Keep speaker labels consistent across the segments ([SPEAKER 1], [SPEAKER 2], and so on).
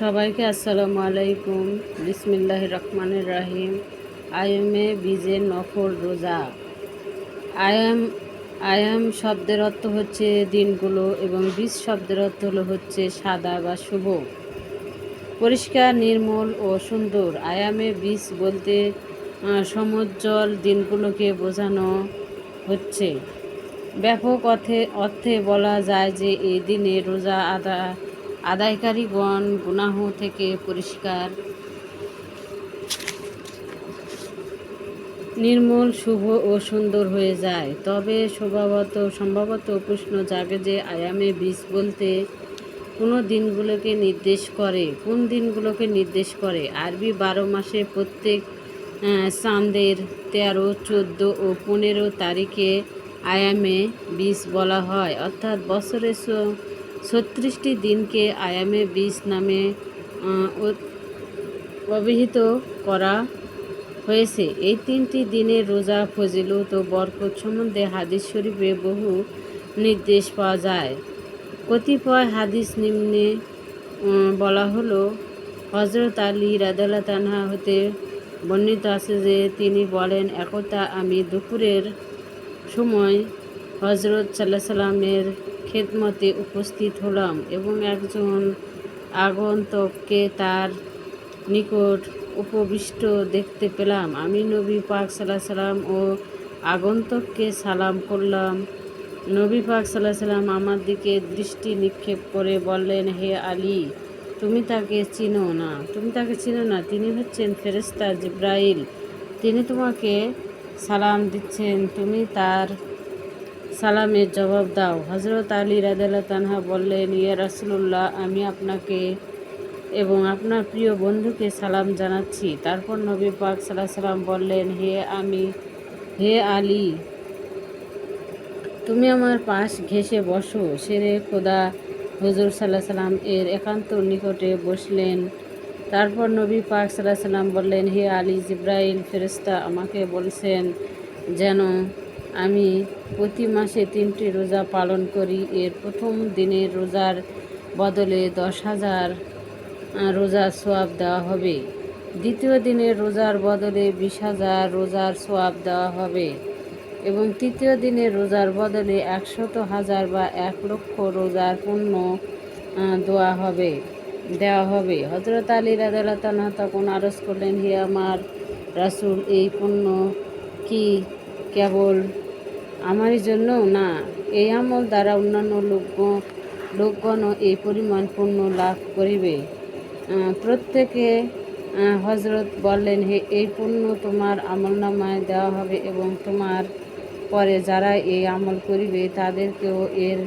[SPEAKER 1] সবাইকে আসসালামু আলাইকুম। বিসমিল্লাহ রহমানুর রাহিম। আয়মে বীজের নফল রোজা আয়াম আয়াম শব্দের অর্থ হচ্ছে দিনগুলো এবং বীজ শব্দের অর্থ হলো হচ্ছে সাদা বা শুভ। পরিষ্কার, নির্মল ও সুন্দর। আয়ামে বীজ বলতে সমুজ্জ্বল দিনগুলোকে বোঝানো হচ্ছে। ব্যাপক অর্থে অর্থে বলা যায় যে এই দিনে রোজা আদা আদায়কারীগণ গুনাহ থেকে পরিষ্কার। নির্মল, শুভ ও সুন্দর হয়ে যায়। তবে স্বভাবত, সম্ভবত প্রশ্ন জাগে যে আয়ামে বীজ বলতে কোনো দিনগুলোকে নির্দেশ করে, কোন দিনগুলোকে নির্দেশ করে? আরবি বারো মাসে প্রত্যেক চাঁদের তেরো, চোদ্দ ও পনেরো তারিখে আয়ামে বীজ বলা হয়। অর্থাৎ বছরের ছত্রিশটি দিনকে আয়ামে বীজ নামে অভিহিত করা হয়েছে। এই তিনটি দিনের রোজা, ফজিলত ও বরকত সম্বন্ধে হাদিস শরীফে বহু নির্দেশ পাওয়া যায়। কতিপয় হাদিস নিম্নে বলা হলো হজরত আলী রাদাল্লা তানহা হতে বর্ণিত আছে যে তিনি বলেন, একতা আমি দুপুরের সময় হজরত সাল্লাহ সাল্লামের খেদমতে উপস্থিত হলাম এবং একজন আগন্তককে তার নিকট উপবিষ্ট দেখতে পেলাম। আমি নবী পাক সাল্লাহ সাল্লাম ও আগন্তককে সালাম করলাম। নবী পাক সাল্লাহ সাল্লাম আমার দিকে দৃষ্টি নিক্ষেপ করে বললেন, হে আলী, তুমি তাকে চিনো না। তুমি তাকে চিনো না। তিনি হচ্ছেন ফেরেস্তা জিব্রাইল। তিনি তোমাকে সালাম দিচ্ছেন। তুমি তার সালামের জবাব দাও। হজরত আলী রাদাল্লাহ তানহা বললেন, ইয়া রাসুল্লাহ আমি আপনাকে এবং আপনার প্রিয় বন্ধুকে সালাম জানাচ্ছি। তারপর নবী পাক সাল্লাহ সাল্লাম বললেন, হে আমি, হে আলী, তুমি আমার পাশ ঘেসে বসো। সেরে খোদা হুজুর সাল্লাহ সাল্লাম এর একান্ত নিকটে বসলেন। তারপর নবী পাক সাল্লাহ সাল্লাম বললেন, হে আলী জিব্রাইল ফেরেস্তা আমাকে বলছেন, যেন আমি প্রতি মাসে তিনটি রোজা পালন করি। এর প্রথম দিনের রোজার বদলে দশ হাজার রোজার সোয়াব দেওয়া হবে। দ্বিতীয় দিনের রোজার বদলে বিশ হাজার রোজার সোয়াব দেওয়া হবে এবং তৃতীয় দিনের রোজার বদলে একশত হাজার বা এক লক্ষ রোজার পণ্য দেওয়া হবে দেওয়া হবে। হজরত আলী তালা তখন আরজ করলেন, হে আমার রাসূল, এই পণ্য কি কেবল আমারই জন্য না। এই আমল দ্বারা অন্যান্য লোকগণ লোকগণও এই পরিমাণ পুণ্য লাভ করিবে। প্রত্যেকে হজরত বললেন, হে, এই পুণ্য তোমার আমল নামায় দেওয়া হবে এবং তোমার পরে যারা এই আমল করিবে, তাদেরকেও এর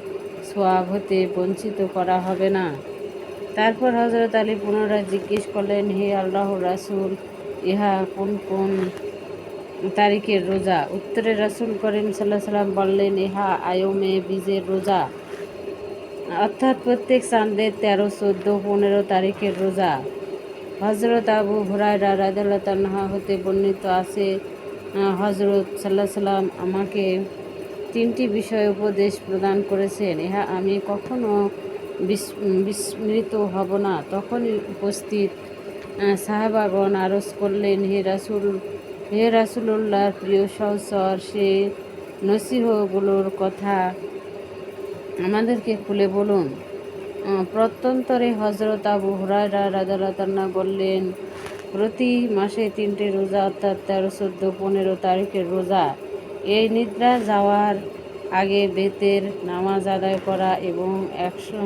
[SPEAKER 1] সোয়াব হতে বঞ্চিত করা হবে না। তারপর হজরত আলী পুনরায় জিজ্ঞেস করলেন, হে আল্লাহ রাসুল, ইহা কোন কোন তারিখের রোজা। উত্তরে রাসূল করিম সাল্লাহ সাল্লাম বললেন, ইহা আয়মে বীজের রোজা। অর্থাৎ প্রত্যেক চাঁদের তেরো, চোদ্দ, পনেরো তারিখের রোজা। হজরত আবু হুরায়রা রাদিয়াল্লাহু তাআলা হতে বর্ণিত আছে হজরত সাল্লাহ সাল্লাম আমাকে তিনটি বিষয়ে উপদেশ প্রদান করেছেন। ইহা আমি কখনো বিস- বিস্মৃত হব না। তখনই উপস্থিত সাহাবাগণ আরজ করলেন, হে রাসূল হে রাসূলুল্লাহর প্রিয় সহচর, সে নসিহগুলোর কথা আমাদেরকে খুলে বলুন। প্রত্যন্তরে হজরত আবু হুরায়রা রাদারাতান্না বললেন, প্রতি মাসে তিনটে রোজা, অর্থাৎ তেরো, চোদ্দ, পনেরো তারিখের রোজা। এই নিদ্রা যাওয়ার আগে বেতের নামাজ আদায় করা এবং একশো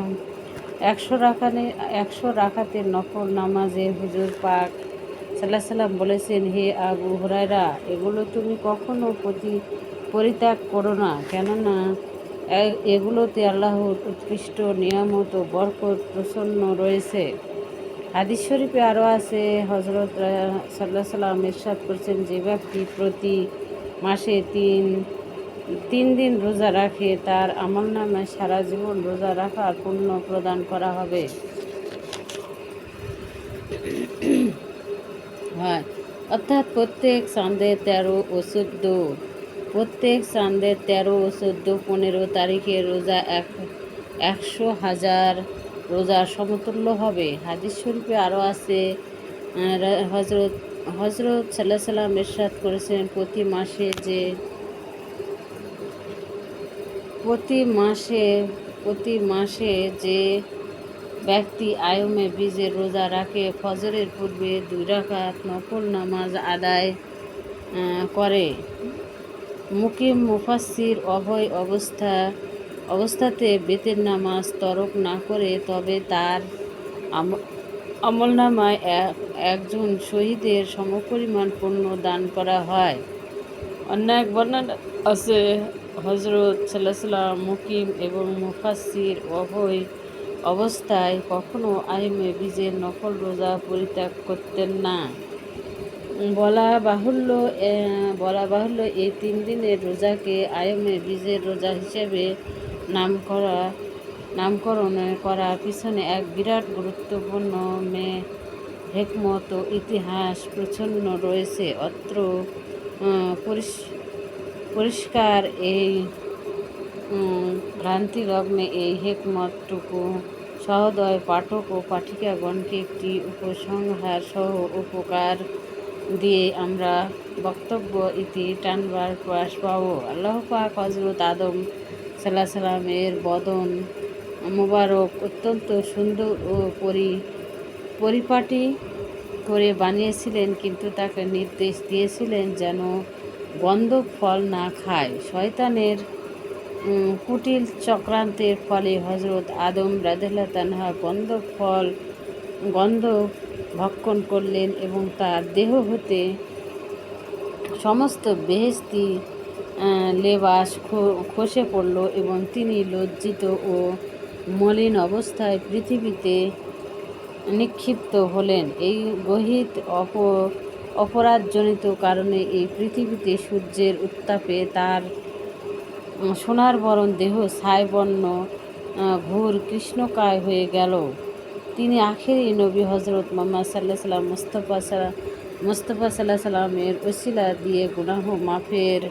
[SPEAKER 1] একশো রাখানে, একশো রাখাতের নফল নামাজে হুজুর পাক সাল্লাহ সাল্লাম বলেছেন, হে আবু হুরায়রা, এগুলো তুমি কখনো প্রতি পরিত্যাগ করো না। কেননা এগুলোতে আল্লাহর উৎকৃষ্ট নিয়ামত ও বরকত প্রসন্ন রয়েছে। হাদিস শরীফে আরও আছে হজরত সাল্লাহ সাল্লাম ইরশাদ করছেন, যে ব্যক্তি প্রতি মাসে তিন তিন দিন রোজা রাখে, তার আমল নামে সারা জীবন রোজা রাখার পুণ্য প্রদান করা হবে। হয় অর্থাৎ প্রত্যেক চাঁদে তেরো ও চোদ্দ, প্রত্যেক চাঁদের তেরো ও চোদ্দ পনেরো তারিখে রোজা এক, একশো হাজার রোজার সমতুল্য হবে। হাদিস শরীফে আরও আছে হজরত হজরত সাল্লাহ সাল্লাম এরশাদ করেছেন প্রতি মাসে যে, প্রতি মাসে প্রতি মাসে যে ব্যক্তি আয়মে বীজের রোজা রাখে, ফজরের পূর্বে দুই রাকাত নফল নামাজ আদায় করে। মুকিম মুফাসির অভয় অবস্থা, অবস্থাতে বেতের নামাজ তরক না করে তবে তার আম- আমলনামায় এক, একজন শহীদের সমপরিমাণ পণ্য দান করা হয়। অন্য এক বর্ণনা আছে হজরত সাল্লাহ মুকিম এবং মুফাসির অভয় অবস্থায় কখনো আইমে বীজের নকল রোজা পরিত্যাগ করতেন না। বলা বাহুল্য বলা বাহুল্য এই তিন দিনের রোজাকে আয়মে বীজের রোজা হিসেবে নাম করা নামকরণ করা পিছনে এক বিরাট গুরুত্বপূর্ণ মে, হেকমত ও ইতিহাস প্রচ্ছন্ন রয়েছে। অত্র পরিষ্কার এই ভ্রান্তিলগ্নে এই হেকমতটুকু সহদয় পাঠক ও পাঠিকাগণকে একটি উপসংহার সহ উপকার দিয়ে আমরা বক্তব্য ইতি টানবার প্রয়াস পাব। আল্লাহ পাক হজরত আদম সাল্লাহ সাল্লামের বদন মোবারক অত্যন্ত সুন্দর ও পরি, পরিপাটি করে বানিয়েছিলেন, কিন্তু তাকে নির্দেশ দিয়েছিলেন যেন গন্ধক ফল না খায়। শয়তানের কুটিল চক্রান্তের ফলে হজরত আদম রাদেল্লা তানহা গন্ধক ফল, গন্ধ ভক্ষণ করলেন এবং তার দেহ হতে সমস্ত বেহেস্তি লেবাস খসে পড়ল এবং তিনি লজ্জিত ও মলিন অবস্থায় পৃথিবীতে নিক্ষিপ্ত হলেন। এই গহিত অপ, অপরাধজনিত কারণে এই পৃথিবীতে সূর্যের উত্তাপে তার সোনার বরণ দেহ ছাইবর্ণ ঘোর কৃষ্ণকায় হয়ে গেল। তিনি আখেরি নবী হজরত মোহাম্মদ সাল্লাহ সাল্লাম মুস্তফা সাল্লাহ মুস্তফা সাল্লাহ সাল্লামের ওসিলা দিয়ে গুনাহ মাফের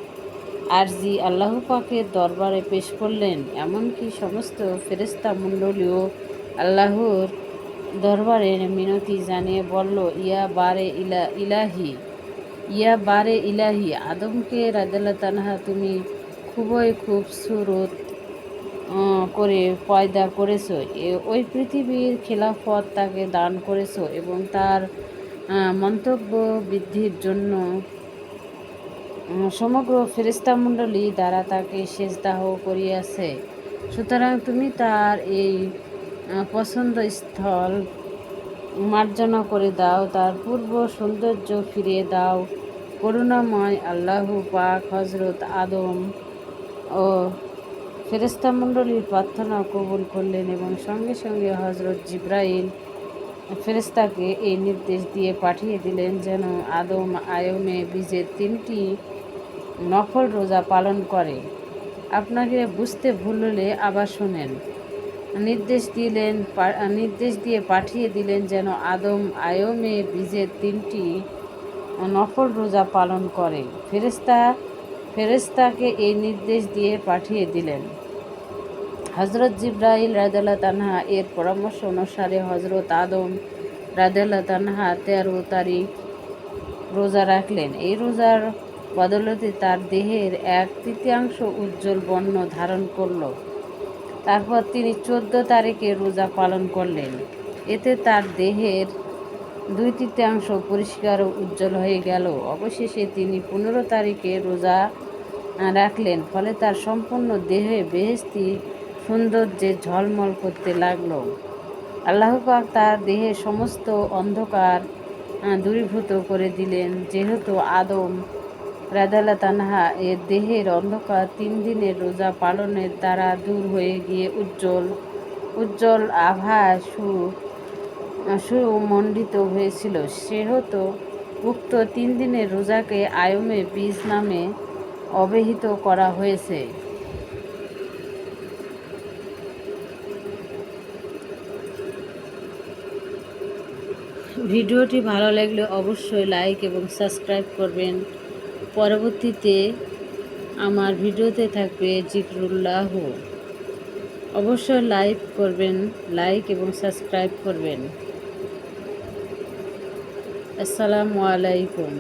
[SPEAKER 1] আরজি আল্লাহ পাকের দরবারে পেশ করলেন। এমনকি সমস্ত ফেরেস্তা মণ্ডলীয় আল্লাহর দরবারে মিনতি জানিয়ে বলল, ইয়া বারে ইলা, ইলাহি, ইয়া বারে ইলাহি, আদমকে রাজাল্লাহ তানহা তুমি খুবই খুবসুরত করে পয়দা করেছ। ওই পৃথিবীর খেলাফত তাকে দান করেছ এবং তার মন্তব্য বৃদ্ধির জন্য সমগ্র ফেরিস্তামণ্ডলী দ্বারা তাকে শেষদাহ করিয়াছে। সুতরাং তুমি তার এই পছন্দ স্থল মার্জনা করে দাও, তার পূর্ব সৌন্দর্য ফিরিয়ে দাও। করুণাময় আল্লাহ পাক হজরত আদম ও ফেরেস্তামণ্ডলীর প্রার্থনা কবুল করলেন এবং সঙ্গে সঙ্গে হজরত জিব্রাইল ফেরেস্তাকে এই নির্দেশ দিয়ে পাঠিয়ে দিলেন যেন আদম আয়মে বীজের তিনটি নফল রোজা পালন করে। আপনাকে বুঝতে ভুল হলে আবার শোনেন। নির্দেশ দিলেন নির্দেশ দিয়ে পাঠিয়ে দিলেন যেন আদম আয়মে বীজের তিনটি নফল রোজা পালন করে। ফেরেস্তা ফেরেস্তাকে এই নির্দেশ দিয়ে পাঠিয়ে দিলেন। হজরত জিব্রাইল রাজাল্লাহ তানহা এর পরামর্শ অনুসারে হজরত আদম রাজাল্লাহ তানহা তেরো তারিখ রোজা রাখলেন। এই রোজার বদলতে তার দেহের এক তৃতীয়াংশ উজ্জ্বল বর্ণ ধারণ করল। তারপর তিনি চোদ্দ তারিখে রোজা পালন করলেন। এতে তার দেহের দুই তৃতীয়াংশ পরিষ্কার উজ্জ্বল হয়ে গেল। অবশেষে তিনি পনেরো তারিখে রোজা রাখলেন, ফলে তার সম্পূর্ণ দেহে বেহেস্তি সৌন্দর্যে ঝলমল করতে লাগল। আল্লাহ তার দেহের সমস্ত অন্ধকার দূরীভূত করে দিলেন। যেহেতু আদম রাদালা তানহা এর দেহের অন্ধকার তিন দিনের রোজা পালনের দ্বারা দূর হয়ে গিয়ে উজ্জ্বল উজ্জ্বল আভা সু সুমণ্ডিত হয়েছিল। সেহেতু উক্ত তিন দিনের রোজাকে আয়মে বীজ নামে অবহিত করা হয়েছে। ভিডিওটি ভালো লাগলে অবশ্যই লাইক এবং সাবস্ক্রাইব করবেন। পরবর্তীতে আমার ভিডিওতে থাকবে জিকরুল্লাহ। অবশ্যই লাইক করবেন, লাইক এবং সাবস্ক্রাইব করবেন। আসসালামু আলাইকুম।